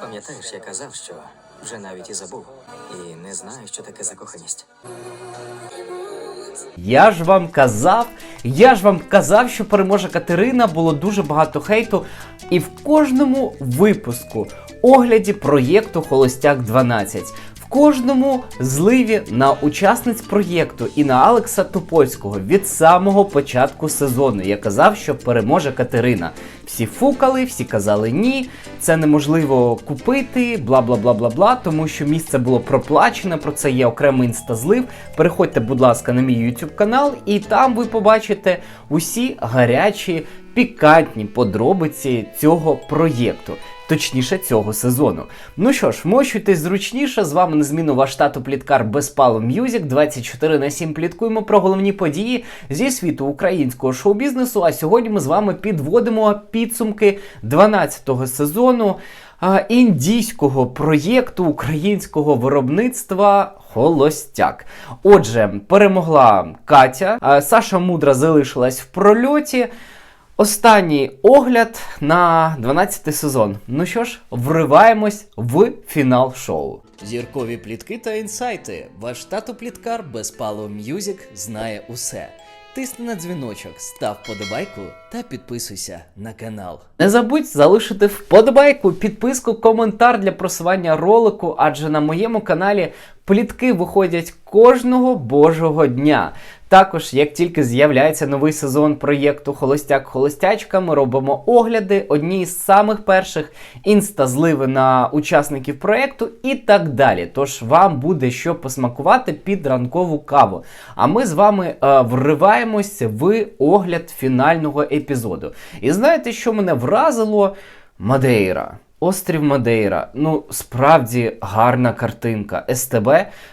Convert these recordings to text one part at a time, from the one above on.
Пам'ятаєш, я казав, що вже навіть і забув, і не знаю, що таке закоханість. Я ж вам казав, я ж вам казав, що переможе Катерина, було дуже багато хейту. І в кожному випуску огляді проєкту Холостяк 12. В кожному зливі на учасниць проєкту і на Алекса Тупольського від самого початку сезону я казав, що переможе Катерина. Всі фукали, всі казали ні, це неможливо купити, бла бла бла бла бла, тому що місце було проплачене. Про це є окремий інстазлив. Переходьте, будь ласка, на мій YouTube канал, і там ви побачите усі гарячі, пікантні подробиці цього проєкту. Точніше, цього сезону. Ну що ж, вмощуйтесь зручніше. З вами незмінно ваш тато Пліткар Безпало М'юзік. 24 на 7 пліткуємо про головні події зі світу українського шоу-бізнесу. А сьогодні ми з вами підводимо підсумки 12-го сезону індійського проєкту українського виробництва. Холостяк. Отже, перемогла Катя. Саша Мудра залишилась в прольоті. Останній огляд на 12 сезон. Ну що ж, вриваємось в фінал шоу. Зіркові плітки та інсайти. Ваш тато пліткар Безпало М'юзік знає усе. Тисни на дзвіночок, став подобайку та підписуйся на канал. Не забудь залишити вподобайку, підписку, коментар для просування ролику, адже на моєму каналі плітки виходять кожного божого дня. Також, як тільки з'являється новий сезон проєкту Холостяк-Холостячка, ми робимо огляди, одні з самих перших інстазливи на учасників проєкту і так далі. Тож вам буде що посмакувати під ранкову каву. А ми з вами е, вриваємося в огляд фінального епізоду. І знаєте, що мене вразило? Мадейра. Острів Мадейра. Ну, справді гарна картинка. СТБ.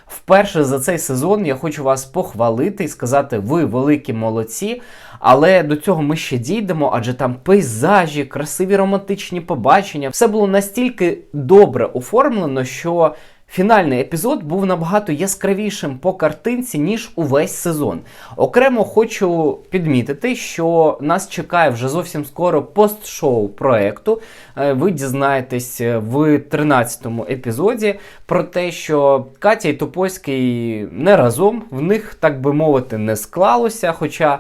Вперше за цей сезон я хочу вас похвалити і сказати, ви великі молодці. Але до цього ми ще дійдемо, адже там пейзажі, красиві романтичні побачення. Все було настільки добре оформлено, що. Фінальний епізод був набагато яскравішим по картинці, ніж увесь сезон. Окремо хочу підмітити, що нас чекає вже зовсім скоро пост-шоу проекту. Е, Ви дізнаєтесь в 13-му епізоді про те, що Катя і Топольський не разом, в них, так би мовити, не склалося. Хоча.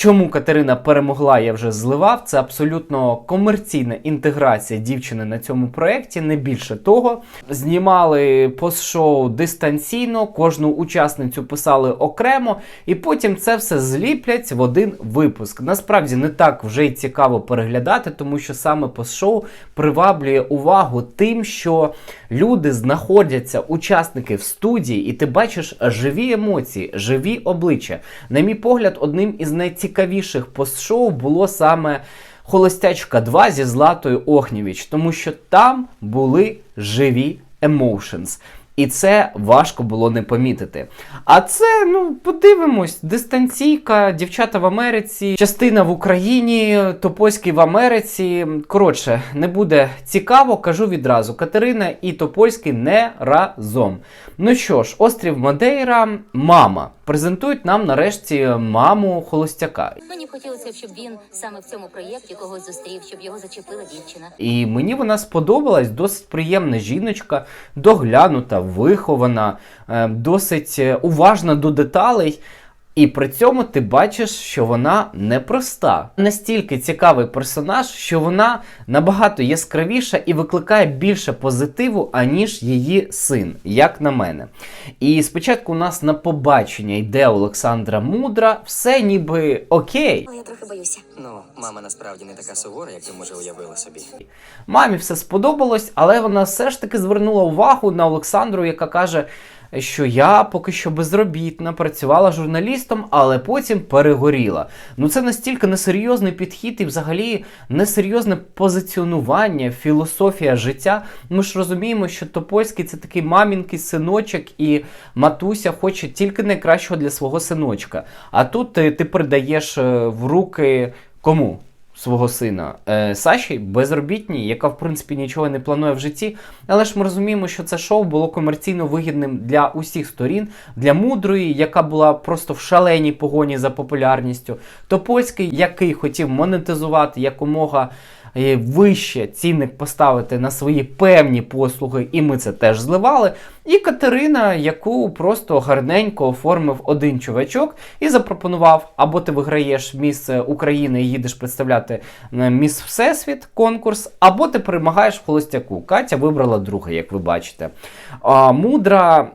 Чому Катерина перемогла, я вже зливав. Це абсолютно комерційна інтеграція дівчини на цьому проєкті, не більше того. Знімали пост-шоу дистанційно, кожну учасницю писали окремо, і потім це все зліплять в один випуск. Насправді не так вже й цікаво переглядати, тому що саме пост-шоу приваблює увагу тим, що люди знаходяться, учасники в студії, і ти бачиш живі емоції, живі обличчя. На мій погляд, одним із найцікавіших пост-шоу було саме. Холостячка 2 зі Златою Охнєвіч, тому що там були живі емоушенс. І це важко було не помітити. А це, ну, подивимось, дистанційка, дівчата в Америці, частина в Україні, Топольський в Америці. Коротше, не буде цікаво, кажу відразу. Катерина і Топольський не разом. Ну що ж, острів Мадейра, мама. Презентують нам нарешті маму холостяка. Мені б хотілося, щоб він саме в цьому проєкті когось зустрів, щоб його зачепила дівчина. І мені вона сподобалась досить приємна жіночка, доглянута, вихована, е, досить е, уважна до деталей. І при цьому ти бачиш, що вона непроста. Настільки цікавий персонаж, що вона набагато яскравіша і викликає більше позитиву, аніж її син, як на мене. І спочатку у нас на побачення йде Олександра Мудра, все ніби окей. Я трохи боюся. Ну, мама насправді не така сувора, як ти може уявила собі. Мамі все сподобалось, але вона все ж таки звернула увагу на Олександру, яка каже, що я поки що безробітна, працювала журналістом, але потім перегоріла. Ну це настільки несерйозний підхід і взагалі несерйозне позиціонування, філософія життя. Ми ж розуміємо, що Топольський це такий мамінький синочок, і матуся хоче тільки найкращого для свого синочка. А тут ти, ти передаєш е, в руки кому? Свого сина е, Саші безробітній, яка в принципі нічого не планує в житті. Але ж ми розуміємо, що це шоу було комерційно вигідним для усіх сторін, для мудрої, яка була просто в шаленій погоні за популярністю. Топольський, який хотів монетизувати якомога вище цінник поставити на свої певні послуги, і ми це теж зливали. І Катерина, яку просто гарненько оформив один чувачок і запропонував: або ти виграєш місце України і їдеш представляти міс Всесвіт конкурс, або ти перемагаєш в холостяку. Катя вибрала друге, як ви бачите. А мудра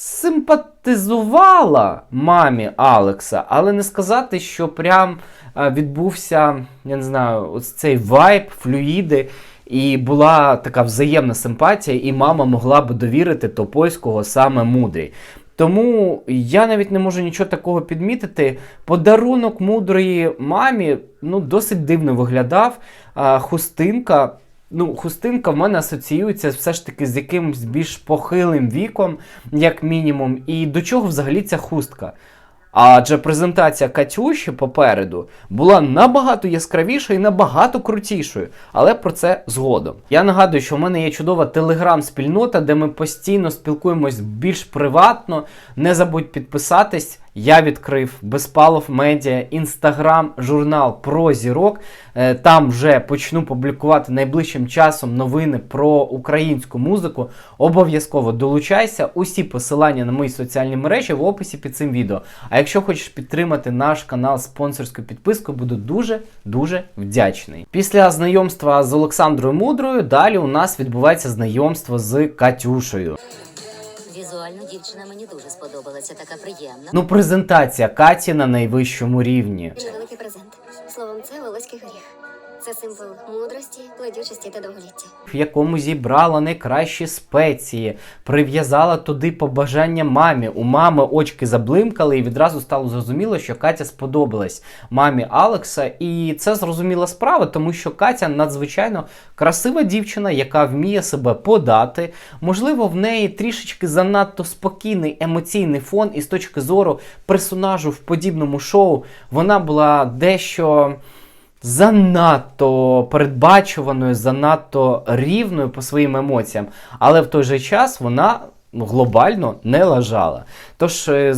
симпатизувала мамі Алекса, але не сказати, що прям е, відбувся, я не знаю, ось цей вайб, флюїди. І була така взаємна симпатія, і мама могла би довірити Топольського саме мудрій. Тому я навіть не можу нічого такого підмітити. Подарунок мудрої мамі ну, досить дивно виглядав. А, хустинка. Ну, хустинка в мене асоціюється все ж таки з якимось більш похилим віком, як мінімум. І до чого взагалі ця хустка? Адже презентація Катюші попереду була набагато яскравішою і набагато крутішою, але про це згодом. Я нагадую, що в мене є чудова телеграм-спільнота, де ми постійно спілкуємось більш приватно. Не забудь підписатись. Я відкрив Безпалов Медіа, інстаграм, журнал про зірок. Е, Там вже почну публікувати найближчим часом новини про українську музику. Обов'язково долучайся. Усі посилання на мої соціальні мережі в описі під цим відео. А якщо хочеш підтримати наш канал спонсорською підпискою, буду дуже дуже вдячний. Після знайомства з Олександрою Мудрою далі у нас відбувається знайомство з Катюшею. Візуально дівчина мені дуже сподобалася, така приємна. Ну, презентація Каті на найвищому рівні. Великий презент. Словом, це волоський горіх. Це символ мудрості, плодючості та довголіття. в якому зібрала найкращі спеції, прив'язала туди побажання мамі. У мами очки заблимкали, і відразу стало зрозуміло, що Катя сподобалась мамі Алекса. І це зрозуміла справа, тому що Катя надзвичайно красива дівчина, яка вміє себе подати. Можливо, в неї трішечки занадто спокійний емоційний фон, і з точки зору персонажу в подібному шоу вона була дещо занадто передбачуваною, занадто рівною по своїм емоціям, але в той же час вона ну, глобально не лажала. Тож е,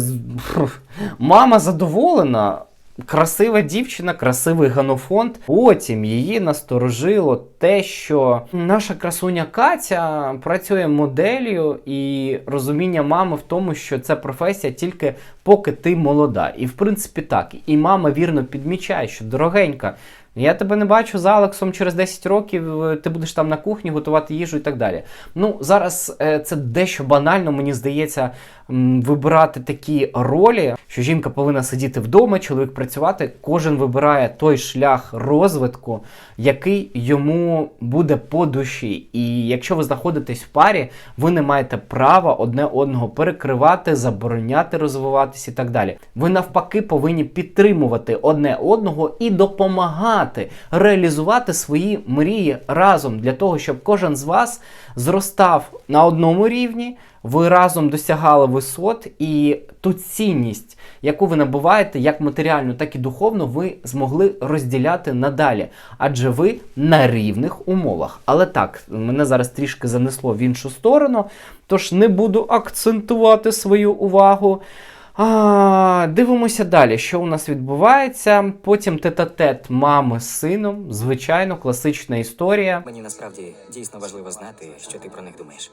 мама задоволена. Красива дівчина, красивий ганофонд. Потім її насторожило те, що наша красуня Катя працює моделлю і розуміння мами в тому, що це професія тільки поки ти молода. І в принципі так. І мама вірно підмічає, що дорогенька. Я тебе не бачу за Алексом через 10 років, е, ти будеш там на кухні готувати їжу і так далі. Ну, зараз е, це дещо банально, мені здається, вибирати такі ролі, що жінка повинна сидіти вдома, чоловік працювати. Кожен вибирає той шлях розвитку, який йому буде по душі. І якщо ви знаходитесь в парі, ви не маєте права одне одного перекривати, забороняти розвиватись і так далі. Ви навпаки повинні підтримувати одне одного і допомагати реалізувати свої мрії разом для того, щоб кожен з вас зростав на одному рівні. Ви разом досягали висот, і ту цінність, яку ви набуваєте, як матеріальну, так і духовно, ви змогли розділяти надалі, адже ви на рівних умовах. Але так, мене зараз трішки занесло в іншу сторону, тож не буду акцентувати свою увагу. А, дивимося далі, що у нас відбувається. Потім тет-а-тет мами з сином. Звичайно, класична історія. Мені насправді дійсно важливо знати, що ти про них думаєш.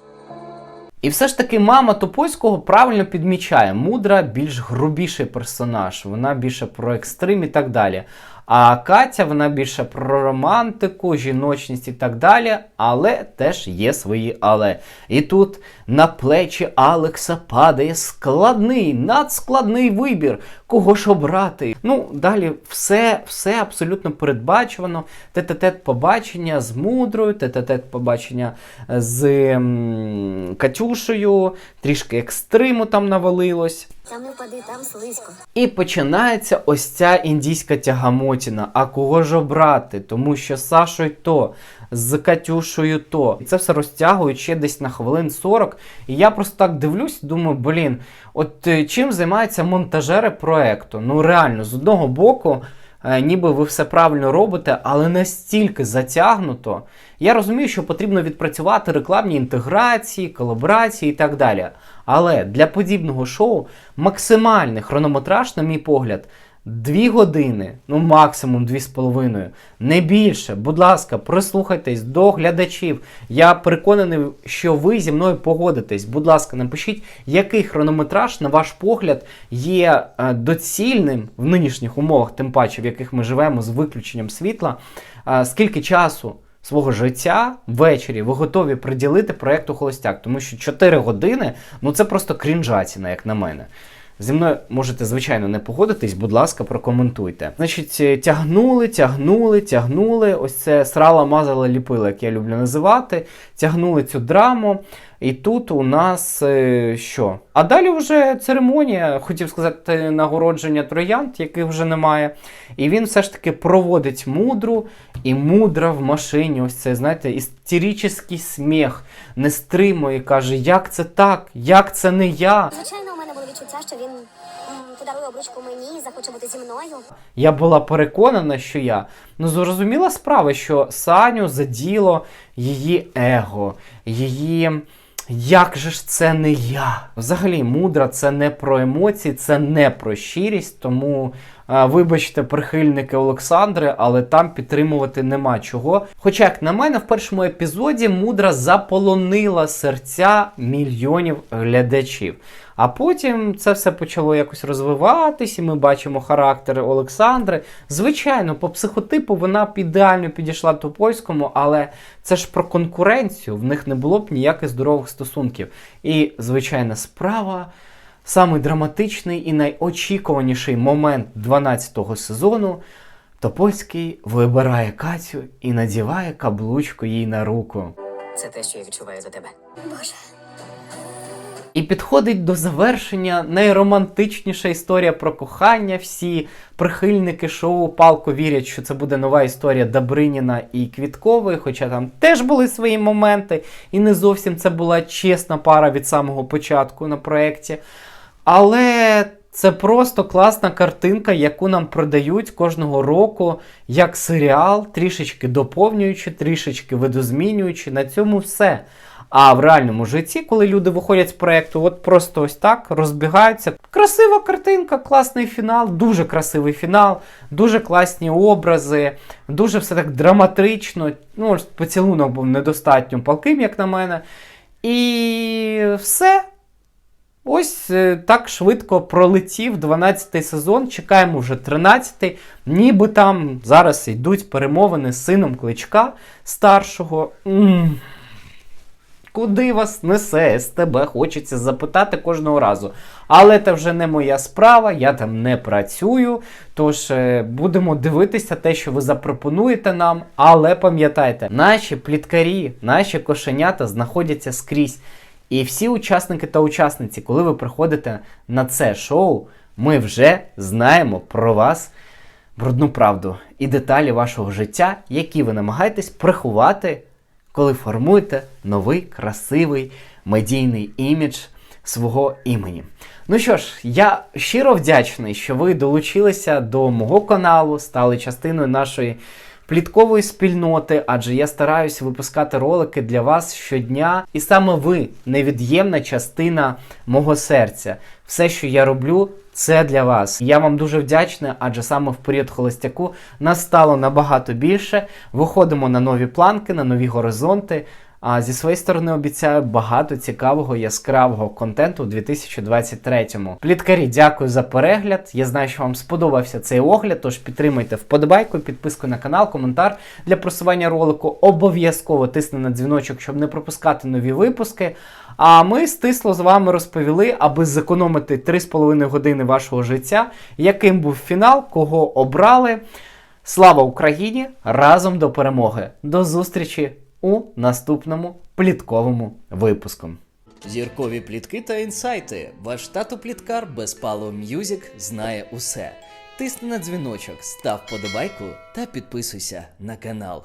І все ж таки мама Топольського правильно підмічає, мудра більш грубіший персонаж, вона більше про екстрим і так далі. А Катя вона більше про романтику, жіночність і так далі, але теж є свої але. І тут на плечі Алекса падає складний, надскладний вибір, кого ж обрати. Ну, далі все, все абсолютно передбачувано. Тет-а-тет побачення з мудрою, тет-а-тет побачення з м, Катюшею, трішки екстриму там навалилось. Там не впади, там слизько. І починається ось ця індійська тягамотіна. А кого ж обрати? Тому що з Сашою то, з Катюшею то. І це все розтягують ще десь на хвилин 40. І я просто так дивлюсь, думаю, блін, от е, чим займаються монтажери проекту? Ну реально, з одного боку. е, Ніби ви все правильно робите, але настільки затягнуто. Я розумію, що потрібно відпрацювати рекламні інтеграції, колаборації і так далі. Але для подібного шоу максимальний хронометраж, на мій погляд, Дві години, ну максимум дві з половиною, не більше. Будь ласка, прислухайтесь до глядачів. Я переконаний, що ви зі мною погодитесь. Будь ласка, напишіть, який хронометраж, на ваш погляд, є е, доцільним в нинішніх умовах, тим паче, в яких ми живемо з виключенням світла. Е, скільки часу свого життя ввечері ви готові приділити проєкту Холостяк? Тому що 4 години ну це просто крінжатіна, як на мене. Зі мною можете, звичайно, не погодитись, будь ласка, прокоментуйте. Значить, е, тягнули, тягнули, тягнули. Ось це срала, мазала, ліпила, як я люблю називати. Тягнули цю драму. І тут у нас е, що? А далі вже церемонія, хотів сказати, нагородження троянд, яких вже немає. І він все ж таки проводить мудру, і мудра в машині. Ось це, знаєте, істеричний сміх, не стримує, каже, як це так, як це не я. Звичайно, відчуття, що він подарує обручку мені, і захоче бути зі мною. Я була переконана, що я. Ну, зрозуміла справа, що Саню заділо її его, її. Як же ж це не я? Взагалі, мудра це не про емоції, це не про щирість. Тому, вибачте, прихильники Олександри, але там підтримувати нема чого. Хоча, як на мене, в першому епізоді мудра заполонила серця мільйонів глядачів. А потім це все почало якось розвиватись, і ми бачимо характер Олександри. Звичайно, по психотипу вона б ідеально підійшла Топольському, але це ж про конкуренцію, в них не було б ніяких здорових стосунків. І, звичайна справа, самий драматичний і найочікуваніший момент 12-го сезону. Топольський вибирає Катю і надіває каблучку їй на руку. Це те, що я відчуваю до тебе. Боже. І підходить до завершення найромантичніша історія про кохання. Всі прихильники шоу палко вірять, що це буде нова історія Добриніна і Квіткової, хоча там теж були свої моменти, і не зовсім це була чесна пара від самого початку на проєкті. Але це просто класна картинка, яку нам продають кожного року як серіал, трішечки доповнюючи, трішечки видозмінюючи. На цьому все. А в реальному житті, коли люди виходять з проєкту, от просто ось так розбігаються. Красива картинка, класний фінал, дуже красивий фінал, дуже класні образи, дуже все так драматично. Ну, поцілунок був недостатньо палким, як на мене. І все. Ось е, так швидко пролетів 12-й сезон. Чекаємо вже 13-й. Ніби там зараз йдуть перемовини з сином кличка старшого. м Куди вас несе СТБ? Хочеться запитати кожного разу. Але це вже не моя справа, я там не працюю. Тож е, будемо дивитися те, що ви запропонуєте нам. Але пам'ятайте, наші пліткарі, наші кошенята знаходяться скрізь. І всі учасники та учасниці, коли ви приходите на це шоу, ми вже знаємо про вас брудну правду і деталі вашого життя, які ви намагаєтесь приховати, коли формуєте новий красивий медійний імідж свого імені. Ну що ж, я щиро вдячний, що ви долучилися до мого каналу, стали частиною нашої пліткової спільноти, адже я стараюся випускати ролики для вас щодня. І саме ви невід'ємна частина мого серця. Все, що я роблю, це для вас. Я вам дуже вдячний, адже саме в період холостяку нас стало набагато більше. Виходимо на нові планки, на нові горизонти. А зі своєї сторони обіцяю багато цікавого яскравого контенту у 2023-му. Пліткарі, дякую за перегляд. Я знаю, що вам сподобався цей огляд. Тож підтримайте вподобайку, підписку на канал, коментар для просування ролику. Обов'язково тисни на дзвіночок, щоб не пропускати нові випуски. А ми стисло з вами розповіли, аби зекономити 3,5 години вашого життя, яким був фінал, кого обрали. Слава Україні! Разом до перемоги! До зустрічі у наступному плітковому випуску. Зіркові плітки та інсайти. Ваш тату пліткар без палу М'юзік знає усе. Тисни на дзвіночок, став подобайку та підписуйся на канал.